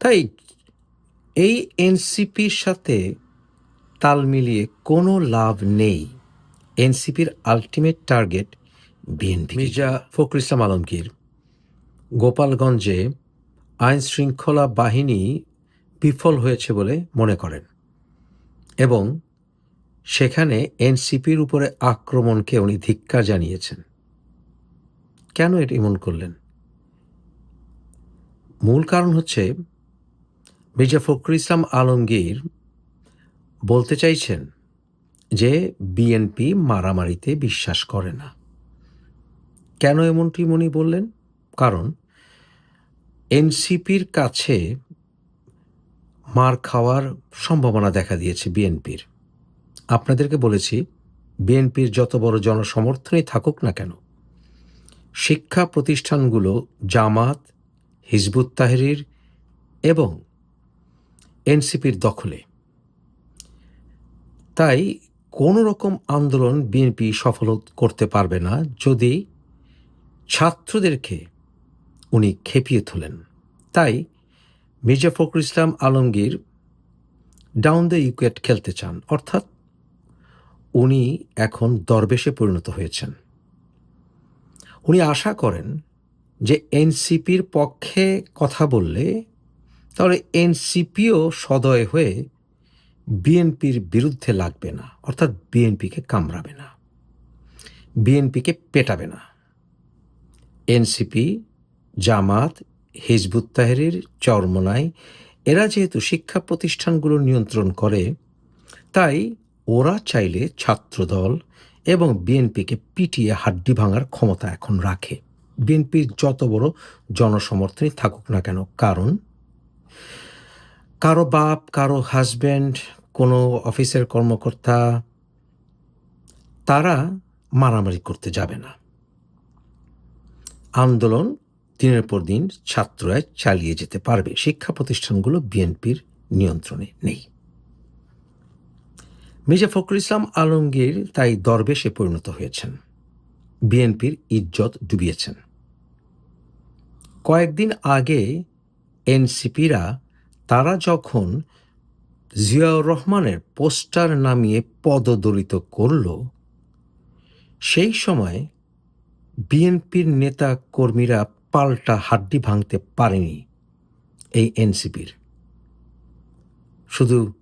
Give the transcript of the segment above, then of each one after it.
তাই এই এনসিপির সাথে তাল মিলিয়ে কোনো লাভ নেই। এনসিপির ultimate target BNP. Mirza Fakhrul Islam Alamgir গোপালগঞ্জে আইন শৃঙ্খলা বাহিনী বিফল হয়েছে বলে মনে করেন এবং সেখানে এনসিপির উপরে আক্রমণকে উনি ধিক্কার জানিয়েছেন। কেন এটি এমন করলেন? মূল কারণ হচ্ছে মির্জা ফখরুল ইসলাম আলমগীর বলতে চাইছেন যে বিএনপি মারামারিতে বিশ্বাস করে না। কেন এমনটি উনি বললেন? কারণ এনসিপির কাছে মার খাওয়ার সম্ভাবনা দেখা দিয়েছে বিএনপির। আপনাদেরকে বলেছি, বিএনপির যত বড় জনসমর্থনই থাকুক না কেন, শিক্ষা প্রতিষ্ঠানগুলো জামাত, হিজবুত তাহরির এবং এনসিপির দখলে। তাই কোনো রকম আন্দোলন বিএনপি সফল করতে পারবে না যদি ছাত্রদেরকে উনি খেপিয়ে তোলেন। তাই Mirza Fakhrul Islam Alamgir down the equate খেলতে চান। অর্থাৎ উনি এখন দরবেশে পরিণত হয়েছেন। উনি আশা করেন যে এনসিপির পক্ষে কথা বললে তাহলে এনসিপিও সদয় হয়ে বিএনপির বিরুদ্ধে লাগবে না, অর্থাৎ বিএনপিকে কামড়াবে না, বিএনপিকে পেটাবে না। এনসিপি, জামাত, হিজবুত তাহেরির চরমনাই, এরা যেহেতু শিক্ষা প্রতিষ্ঠানগুলো নিয়ন্ত্রণ করে, তাই ওরা চাইলে ছাত্রদল এবং বিএনপিকে পিটিয়ে হাড্ডি ভাঙার ক্ষমতা এখন রাখে। বিএনপির যত বড় জনসমর্থনই থাকুক না কেন, কারণ কারও বাপ, কারও হাজব্যান্ড কোনো অফিসের কর্মকর্তা, তারা মারামারি করতে যাবে না। আন্দোলন দিনের পর দিন ছাত্ররা চালিয়ে যেতে পারবে। শিক্ষা প্রতিষ্ঠানগুলো বিএনপির নিয়ন্ত্রণে নেই। মির্জা ফখরুল ইসলাম আলমগীর তাই দরবেশে পরিণত হয়েছেন। বিএনপির ইজ্জত ডুবিয়েছেন। কয়েকদিন আগে এনসিপিরা, তারা যখন জিয়াউর রহমানের পোস্টার নামিয়ে পদদলিত করল, সেই সময় বিএনপির নেতা কর্মীরা পাল্টা হাড্ডি ভাঙতে পারেনি এই এনসিপির। শুধু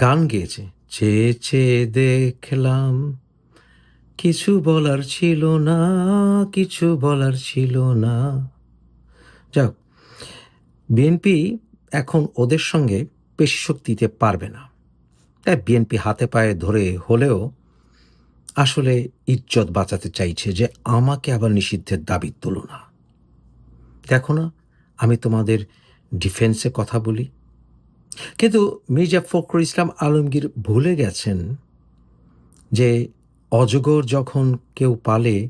গান গেয়েছে চেয়ে চেয়ে দেখলাম, কিছু বলার ছিল না, কিছু বলার ছিল না। যাক বিএনপি এখন ওদের সঙ্গে পেশি শক্তি দিতে পারবে না। তাই বিএনপি হাতে পায়ে ধরে হলেও আসলে ইজ্জত বাঁচাতে চাইছে যে আমাকে আবার নিষিদ্ধের দাবি তুলো না। দেখো না, আমি তোমাদের ডিফেন্সে কথা বলি। কিন্তু মির্জা ফখরুল ইসলাম আলমগীর ভুলে গেছেন যে অজগর যখন কেউ পালে,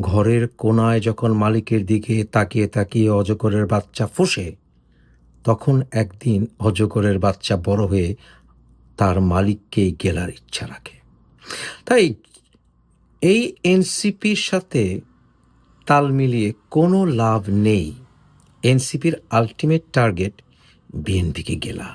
ঘরের কোনায় যখন মালিকের দিকে তাকিয়ে তাকিয়ে অজগরের বাচ্চা ফোসে তখন একদিন অজগরের বাচ্চা বড় হয়ে তার মালিককেই গেলার ইচ্ছা রাখে। তাই এই এনসিপির সাথে তাল মিলিয়ে কোনো লাভ নেই। এনসিপির আলটিমেট টার্গেট বিএনপিকে গেলা।